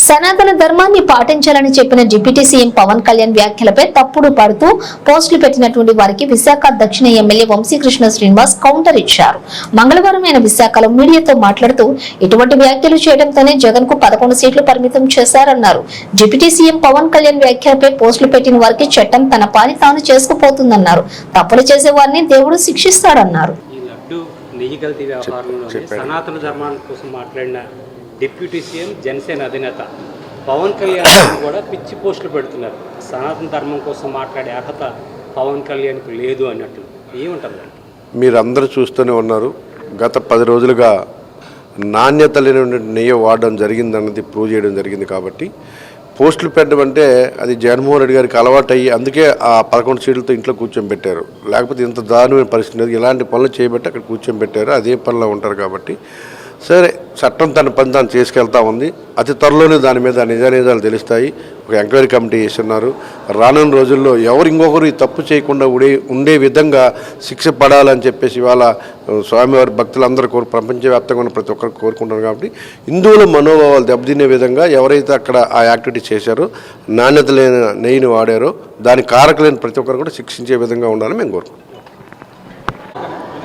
సనాతన ధర్మాన్ని పాటించాలని చెప్పిన డిప్యూటీ సీఎం పవన్ కళ్యాణ్ వ్యాఖ్యలపై తప్పుడు పడుతూ పోస్టులు పెట్టినటువంటి వారికి విశాఖ దక్షిణ ఎమ్మెల్యే వంశీకృష్ణ శ్రీనివాస్ కౌంటర్ ఇచ్చారు. మంగళవారం ఆయన విశాఖలో మీడియాతో మాట్లాడుతూ ఇటువంటి వ్యాఖ్యలు చేయడంతోనే జగన్కు పదకొండు సీట్లు పరిమితం చేశారన్నారు. డిప్యూటీ సీఎం పవన్ కళ్యాణ్ వ్యాఖ్యలపై పోస్టులు పెట్టిన వారికి చట్టం తన పని తాను చేసుకుపోతుందన్నారు. తప్పులు చేసే వారిని దేవుడు శిక్షిస్తాడన్నారు ఈ లడ్డు నెయ్యి కల్తీ వ్యవహారంలో సనాతన ధర్మాన్ని కోసం మాట్లాడిన డిప్యూటీ సీఎం జనసేన అధినేత పవన్ కళ్యాణ్ కూడా పిచ్చి పోస్టులు పెడుతున్నారు. సనాతన ధర్మం కోసం మాట్లాడే అర్హత పవన్ కళ్యాణ్కి లేదు అన్నట్టు ఏముంటుంది మీరందరూ చూస్తూనే ఉన్నారు. గత పది రోజులుగా నాణ్యత లేనటువంటి నెయ్యి వాడడం జరిగిందన్నది ప్రూవ్ చేయడం జరిగింది కాబట్టి పోస్టులు పెట్టడం అంటే అది జగన్మోహన్ రెడ్డి గారికి అలవాటు అయ్యి అందుకే ఆ పదకొండు సీట్లతో ఇంట్లో కూర్చొని పెట్టారు. లేకపోతే ఇంత దారుణమైన పరిస్థితి లేదు. ఇలాంటి పనులు చేయబట్టి అక్కడ కూర్చొని పెట్టారు. అదే పనిలో ఉంటారు కాబట్టి సరే చట్టం తన పని తాను చేసుకెళ్తా ఉంది. అతి త్వరలోనే దాని మీద నిజానిజాలు తెలుస్తాయి. ఒక ఎంక్వైరీ కమిటీ చేస్తున్నారు. రానున్న రోజుల్లో ఎవరు ఇంకొకరు తప్పు చేయకుండా ఉండే ఉండే విధంగా శిక్ష పడాలని చెప్పేసి ఇవాళ స్వామివారి భక్తులందరూ కోరు ప్రపంచవ్యాప్తంగా ఉన్న ప్రతి ఒక్కరు కోరుకుంటున్నారు కాబట్టి హిందువుల మనోభావాలు దెబ్బతినే విధంగా ఎవరైతే అక్కడ ఆ యాక్టివిటీ చేశారో నాణ్యత లేని నెయ్యిని వాడారో దాని కారకులైన ప్రతి ఒక్కరు కూడా శిక్షించే విధంగా ఉండాలని మేము కోరుకుంటున్నాం.